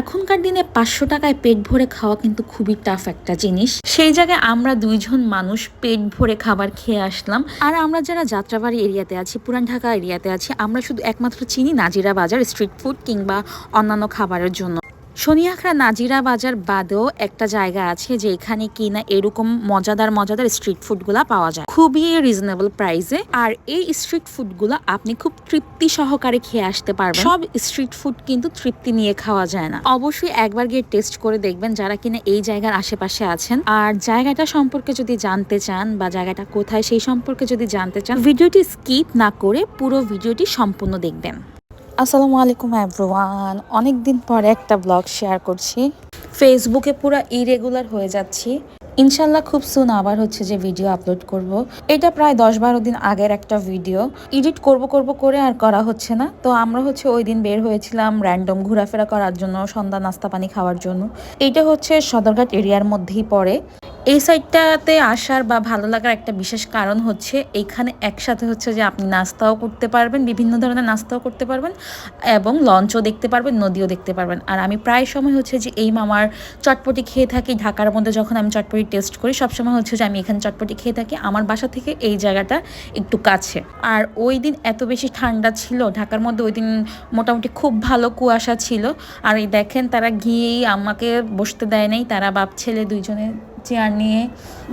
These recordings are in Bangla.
এখনকার দিনে পাঁচশো টাকায় পেট ভরে খাওয়া কিন্তু খুবই টাফ একটা জিনিস। সেই জায়গায় আমরা দুইজন মানুষ পেট ভরে খাবার খেয়ে আসলাম। আর আমরা যারা যাত্রাবাড়ি এরিয়াতে আছি, পুরান ঢাকা এরিয়াতে আছি, আমরা শুধু একমাত্র চিনি নাজিরা বাজার স্ট্রিট ফুড কিংবা অন্যান্য খাবারের জন্য। শনিয়াখড়া নাজিরা বাজার বাদেও একটা জায়গা আছে যেখানে কিনা এরকম মজাদার মজাদার স্ট্রিট ফুডগুলা পাওয়া যায়। খুবই রিজনেবল প্রাইসে আর এই স্ট্রিট ফুডগুলো আপনি খুব তৃপ্তি সহকারে খেয়ে আসতে পারবেন। সব স্ট্রিট ফুড কিন্তু তৃপ্তি নিয়ে খাওয়া যায় না। অবশ্যই একবার গিয়ে টেস্ট করে দেখবেন যারা কিনা এই জায়গার আশেপাশে আছেন। আর জায়গাটা সম্পর্কে যদি জানতে চান বা জায়গাটা কোথায় সেই সম্পর্কে যদি জানতে চান, ভিডিওটি স্কিপ না করে পুরো ভিডিওটি সম্পূর্ণ দেখবেন। আসসালামু আলাইকুম এভরিওয়ান। অনেক দিন পরে একটা ব্লগ শেয়ার করছি। ফেসবুকে পুরো ইরেগুলার হয়ে যাচ্ছি। ইনশাল্লাহ খুব সুন আবার হচ্ছে যে ভিডিও আপলোড করব। এটা প্রায় দশ বারো দিন আগের একটা ভিডিও এডিট করব করব, করে আর করা হচ্ছে না। তো আমরা হচ্ছে ওই দিন বের হয়েছিলাম র্যান্ডম ঘোরাফেরা করার জন্য, সন্ধ্যা নাস্তা পানি খাওয়ার জন্য। এইটা হচ্ছে সদরঘাট এরিয়ার মধ্যেই পড়ে। এই সাইডটাতে আসার বা ভালো লাগার একটা বিশেষ কারণ হচ্ছে এখানে একসাথে হচ্ছে যে আপনি নাস্তাও করতে পারবেন, বিভিন্ন ধরনের নাস্তাও করতে পারবেন এবং লঞ্চও দেখতে পারবেন, নদীও দেখতে পারবেন। আর আমি প্রায় সময় হচ্ছে যে এই মামার চটপটি খেয়ে থাকি, ঢাকার মধ্যে যখন আমি চটপটি টেস্ট করি, সবসময় হচ্ছে যে আমি এখানে চটপটি খেয়ে থাকি। আমার বাসা থেকে এই জায়গাটা একটু কাছে। আর ওই দিন এত বেশি ঠান্ডা ছিল, ঢাকার মধ্যে ওই দিন মোটামুটি খুব ভালো কুয়াশা ছিল। আর এই দেখেন তারা গিয়েই আমাকে বসতে দেয় নাই, তারা বাপ, ছেলে দুইজনে চেয়ার নিয়ে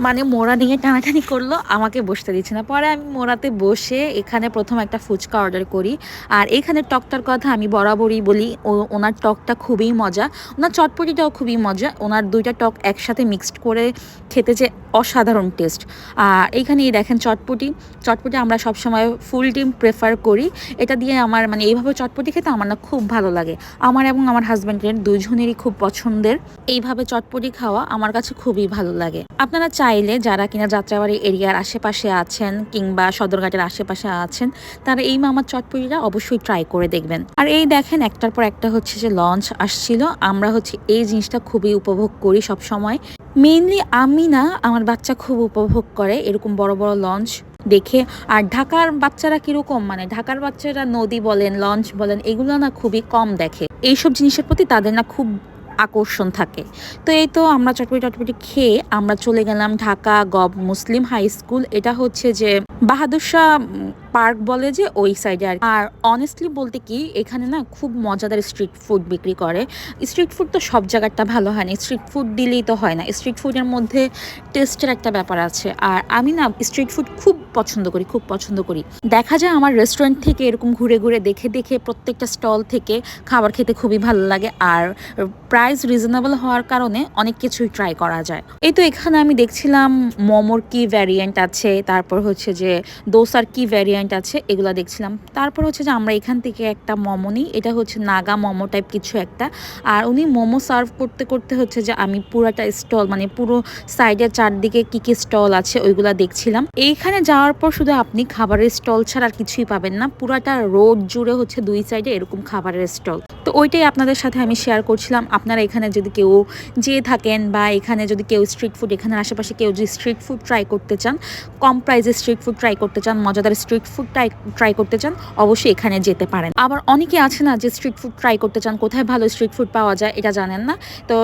মানে মোড়া নিয়ে টানাটানি করল, আমাকে বসতে দিচ্ছে না। পরে আমি মোড়াতে বসে এখানে প্রথম একটা ফুচকা অর্ডার করি। আর এখানে টকটার কথা আমি বরাবরই বলি, ও, ওনার টকটা খুবই মজা, ওনার চটপটিটাও খুবই মজা, ওনার দুইটা টক একসাথে মিক্সড করে খেতে যে অসাধারণ টেস্ট আর এইখানে এই দেখেন চটপটি চটপটি আমরা সবসময় ফুল ডিম প্রেফার করি। এটা দিয়ে আমার মানে এইভাবে চটপটি খেতে আমার না খুব ভালো লাগে। আমার এবং আমার হাজব্যান্ডের দুজনেরই খুব পছন্দের। এইভাবে চটপটি খাওয়া আমার কাছে খুবই ভালো লাগে। আপনারা চাইলে যারা কিনা যাত্রাবাড়ি এরিয়ার আশেপাশে আছেন কিংবা সদরঘাটের আশেপাশে আছেন, তারা এই মামার চটপটিটা অবশ্যই ট্রাই করে দেখবেন। আর এই দেখেন, একটার পর একটা হচ্ছে যে লঞ্চ আসছিল। আমরা হচ্ছে এই জিনিসটা খুবই উপভোগ করি সব সময় মেইনলি আমি না, আমার বাচ্চা খুব উপভোগ করে এরকম বড় বড় লঞ্চ দেখে। আর ঢাকার বাচ্চারা কীরকম মানে ঢাকার বাচ্চারা নদী বলেন লঞ্চ বলেন, এগুলো না খুবই কম দেখে। এইসব জিনিসের প্রতি তাদের না খুব আকর্ষণ থাকে। তো এই তো আমরা চটপটি টটপটি খেয়ে আমরা চলে গেলাম Dhaka gov Muslim high school. এটা হচ্ছে যে বাহাদুর শাহ পার্ক বলে যে ওই সাইডে আর আর অনেস্টলি বলতে কি, এখানে না খুব মজাদার স্ট্রিট ফুড বিক্রি করে। স্ট্রিট ফুড তো সব জায়গাটা ভালো হয় না। স্ট্রিট ফুড দিলেই তো হয় না। স্ট্রিট ফুডের মধ্যে টেস্টের একটা ব্যাপার আছে। আর আমি না স্ট্রিট ফুড খুব পছন্দ করি, খুব পছন্দ করি। দেখা যায় আমার রেস্টুরেন্ট থেকে এরকম ঘুরে ঘুরে দেখে দেখে প্রত্যেকটা স্টল থেকে খাবার খেতে খুবই ভালো লাগে। আর প্রাইস রিজনেবল হওয়ার কারণে অনেক কিছুই ট্রাই করা যায়। এই তো এখানে আমি দেখছিলাম মোমোর কি ভ্যারিয়েন্ট আছে। তারপর হচ্ছে যে দোসার কি ভ্যারিয়েন্ট আছে, এগুলো দেখছিলাম। তারপর হচ্ছে যে আমরা এখান থেকে একটা মোমো নিই, এটা হচ্ছে নাগা মোমো টাইপ কিছু একটা। আর উনি মোমো সার্ভ করতে করতে হচ্ছে যে আমি পুরাটা স্টল মানে পুরো সাইডের চারদিকে কি কি স্টল আছে ওইগুলা দেখছিলাম। এইখানে যাওয়ার পর শুধু আপনি খাবারের স্টল ছাড়া আর কিছুই পাবেন না, পুরাটা রোড জুড়ে হচ্ছে দুই সাইডে এরকম খাবারের স্টল। তো ওইটাই আপনাদের সাথে আমি শেয়ার করছিলাম। আপনারা এখানে যদি কেউ যেয়ে থাকেন বা এখানে যদি কেউ স্ট্রিট ফুড এখানে আশেপাশে কেউ যদি স্ট্রিট ফুড ট্রাই করতে চান, কম প্রাইসে স্ট্রিট ফুড ট্রাই করতে চান, মজাদার স্ট্রিট ফুড ট্রাই ট্রাই করতে চান, অবশ্যই এখানে যেতে পারেন। আবার অনেকে আছে না যে স্ট্রিট ফুড ট্রাই করতে চান, কোথায় ভালো স্ট্রিট ফুড পাওয়া যায় এটা জানেন না। তো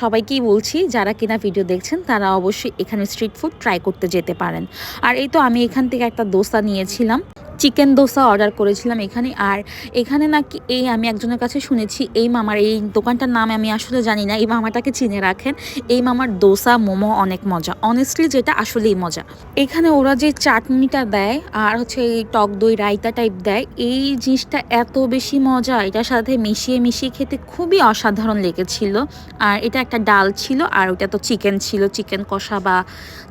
সবাইকেই বলছি, যারা কিনা ভিডিও দেখছেন, তারা অবশ্যই এখানে স্ট্রিট ফুড ট্রাই করতে যেতে পারেন। আর এই তো আমি এখান থেকে একটা দোসা নিয়েছিলাম। চিকেন দোসা অর্ডার করেছিলাম এখানে। আর এখানে নাকি এই আমি একজনের কাছে শুনেছি, এই মামার এই দোকানটার নাম আমি আসলে জানি না, এই মামাটাকে চিনে রাখেন। এই মামার দোসা, মোমো অনেক মজা। অনেস্টলি যেটা আসলেই মজা। এখানে ওরা যে চাটনিটা দেয় আর হচ্ছে এই টক দই, রায়তা টাইপ দেয়, এই জিনিসটা এত বেশি মজা। এটার সাথে মিশিয়ে মিশিয়ে খেতে খুবই অসাধারণ লেগেছিল। আর এটা একটা ডাল ছিল আর ওটা তো চিকেন ছিল। চিকেন কষা বা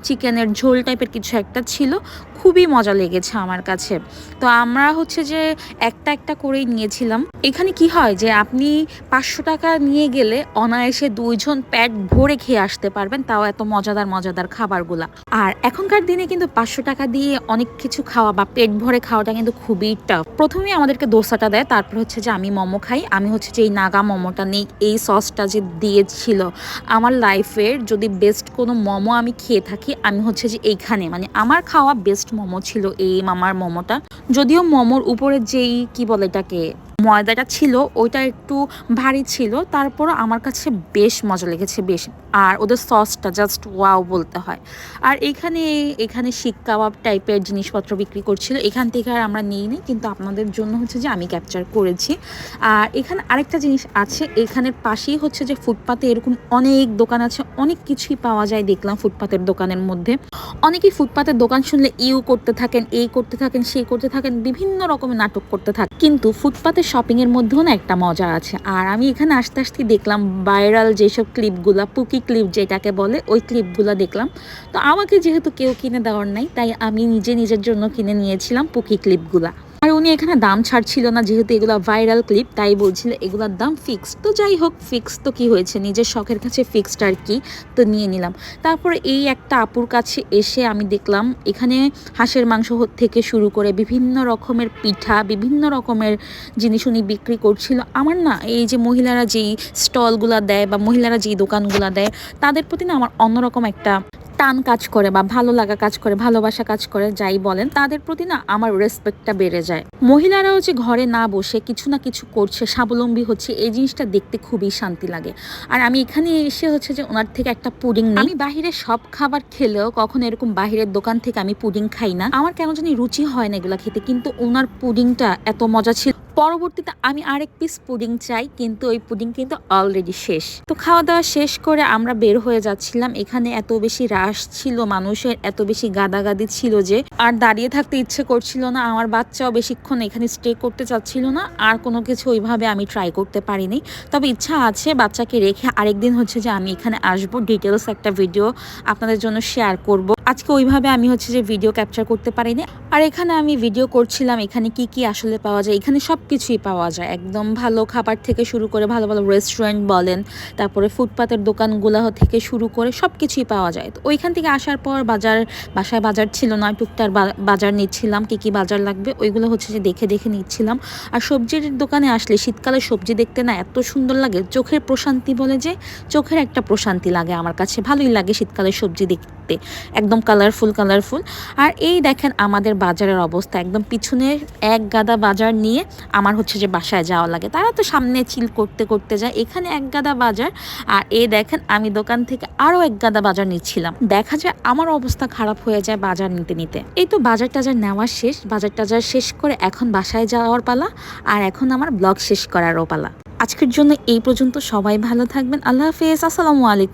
চিকেনের ঝোল টাইপের কিছু একটা ছিল। খুবই মজা লেগেছে আমার কাছে। তো আমরা হচ্ছে যে একটা একটা করেই নিয়েছিলাম। এখানে কি হয় যে আপনি পাঁচশো টাকা নিয়ে গেলে অনায়াসে দুইজন প্যাট ভরে খেয়ে আসতে পারবেন, তাও এত মজাদার মজাদার খাবারগুলা। আর এখনকার দিনে কিন্তু পাঁচশো টাকা দিয়ে অনেক কিছু খাওয়া বা পেট ভরে খাওয়াটা কিন্তু খুবই টাফ প্রথমেই আমাদেরকে দোসাটা দেয়, তারপর হচ্ছে যে আমি মোমো খাই। আমি হচ্ছে যে এই নাগা মোমোটা নেই, এই সসটা যে দিয়েছিল, আমার লাইফের যদি বেস্ট কোনো মোমো আমি খেয়ে থাকি, আমি হচ্ছে যে এইখানে মানে আমার খাওয়া বেস্ট মোমো ছিল এই মামার মোমোটা। যদিও মোমোর উপরে যেই, কি বলে এটাকে, ময়দাটা ছিল, ওইটা একটু ভারী ছিল, তারপরও আমার কাছে বেশ মজা লেগেছে, বেশ আর ওদের সসটা জাস্ট ওয়াও বলতে হয়। আর এখানে এখানে শিক কাবাব টাইপের জিনিসপত্র বিক্রি করছিল। এখান থেকে আর আমরা নিই নি, কিন্তু আপনাদের জন্য হচ্ছে যে আমি ক্যাপচার করেছি। আর এখানে আরেকটা জিনিস আছে এখানের পাশেই হচ্ছে যে ফুটপাতে এরকম অনেক দোকান আছে, অনেক কিছুই পাওয়া যায় দেখলাম ফুটপাতের দোকানের মধ্যে। অনেকেই ফুটপাতের দোকান শুনলে ইউ করতে থাকেন, এই করতে থাকেন সেই করতে থাকেন, বিভিন্ন রকমের নাটক করতে থাকেন কিন্তু ফুটপাতের শপিংয়ের মধ্যেও না একটা মজা আছে। আর আমি এখানে আস্তে আস্তে দেখলাম ভাইরাল যেসব ক্লিপগুলা পুকি ক্লিপ যেটাকে বলে, ওই ক্লিপগুলো দেখলাম। তো আমাকে যেহেতু কেউ কিনে দেওয়ার নাই, তাই আমি নিজে নিজের জন্য কিনে নিয়েছিলাম পুকি ক্লিপগুলা উনি এখানে দাম ছাড়ছিল না, যেহেতু এগুলো ভাইরাল ক্লিপ তাই বলছিল এগুলোর দাম ফিক্স তো যাই হোক ফিক্স তো কি হয়েছে? নিজের শখের কাছে ফিক্সড আর কি, তো নিয়ে নিলাম। তারপরে এই একটা আপুর কাছে এসে আমি দেখলাম, এখানে হাঁসের মাংস থেকে শুরু করে বিভিন্ন রকমের পিঠা, বিভিন্ন রকমের জিনিস উনি বিক্রি করছিল। আমার না, এই যে মহিলারা যেই স্টলগুলো দেয় বা মহিলারা যেই দোকানগুলো দেয়, তাদের প্রতি না আমার অন্যরকম একটা টান কাজ করে বা ভালো লাগা কাজ করে, ভালোবাসা কাজ করে, যাই বলেন, তাদের প্রতি না আমার রেসপেক্টটা বেড়ে যায়। মহিলারাও যে ঘরে না বসে কিছু না কিছু করছে, স্বাবলম্বী হচ্ছে, এই জিনিসটা দেখতে খুবই শান্তি লাগে। আর আমি এখানে এসে হচ্ছে যে ওনার থেকে একটা পুডিং আমি বাহিরে সব খাবার খেলেও কখনো এরকম বাহিরের দোকান থেকে আমি পুডিং খাই না। আমার কেন জানি রুচি হয় না এগুলা খেতে, কিন্তু ওনার পুডিংটা এত মজা ছিল। পরবর্তীতে আমি আরেক পিস পুডিং চাই, কিন্তু ওই পুডিং কিন্তু অলরেডি শেষ। তো খাওয়া দাওয়া শেষ করে আমরা বের হয়ে যাচ্ছিলাম। এখানে এত বেশি রাশ ছিল, মানুষের এত বেশি গাদাগাদি ছিল যে, আর দাঁড়িয়ে থাকতে ইচ্ছে করছিল না। আমার বাচ্চাও বেশিক্ষণ এখানে স্টে করতে চাচ্ছিল না। আর কোনো কিছু ওইভাবে আমি ট্রাই করতে পারিনি। তবে ইচ্ছা আছে বাচ্চাকে রেখে আরেকদিন হচ্ছে যে আমি এখানে আসব। ডিটেলস একটা ভিডিও আপনাদের জন্য শেয়ার করব। আজকে ওইভাবে আমি হচ্ছে যে ভিডিও ক্যাপচার করতে পারিনি। আর এখানে আমি ভিডিও করছিলাম, এখানে কি কি আসলে পাওয়া যায়, এখানে সব কিছুই পাওয়া যায়। একদম ভালো খাবার থেকে শুরু করে ভালো ভালো রেস্টুরেন্ট বলেন, তারপরে ফুটপাতের দোকানগুলো থেকে শুরু করে সব কিছুই পাওয়া যায়। তো ওইখান থেকে আসার পর বাজার, বাসায় বাজার ছিল না টুকটার বাজার নিচ্ছিলাম, কি কি বাজার লাগবে, ওইগুলো হচ্ছে যে দেখে দেখে নিচ্ছিলাম। আর সবজির দোকানে আসলে শীতকালে সবজি দেখতে না এত সুন্দর লাগে, চোখের প্রশান্তি বলে যে, চোখের একটা প্রশান্তি লাগে আমার কাছে, ভালোই লাগে শীতকালে সবজি দেখতে। একদম কালারফুল কালারফুল আর এই দেখেন আমাদের বাজারের অবস্থা, একদম পিছনে এক গাদা বাজার নিয়ে আমার হচ্ছে যে বাসায় যাওয়া লাগে। তারা তো সামনে চিল করতে করতে যায়, এখানে এক গাদা বাজার। আর এই দেখেন আমি দোকান থেকে আরও এক গাদা বাজার নিচ্ছিলাম। দেখা যায় আমার অবস্থা খারাপ হয়ে যায় বাজার নিতে নিতে। এই তো বাজার টাজার নেওয়া শেষ, বাজার টাজার শেষ করে এখন বাসায় যাওয়ার পালা। আর এখন আমার ব্লগ শেষ করারও পালা। আজকের জন্য এই পর্যন্ত সবাই ভালো থাকবেন, আল্লাহ হাফেজ, আসসালামু আলাইকুম।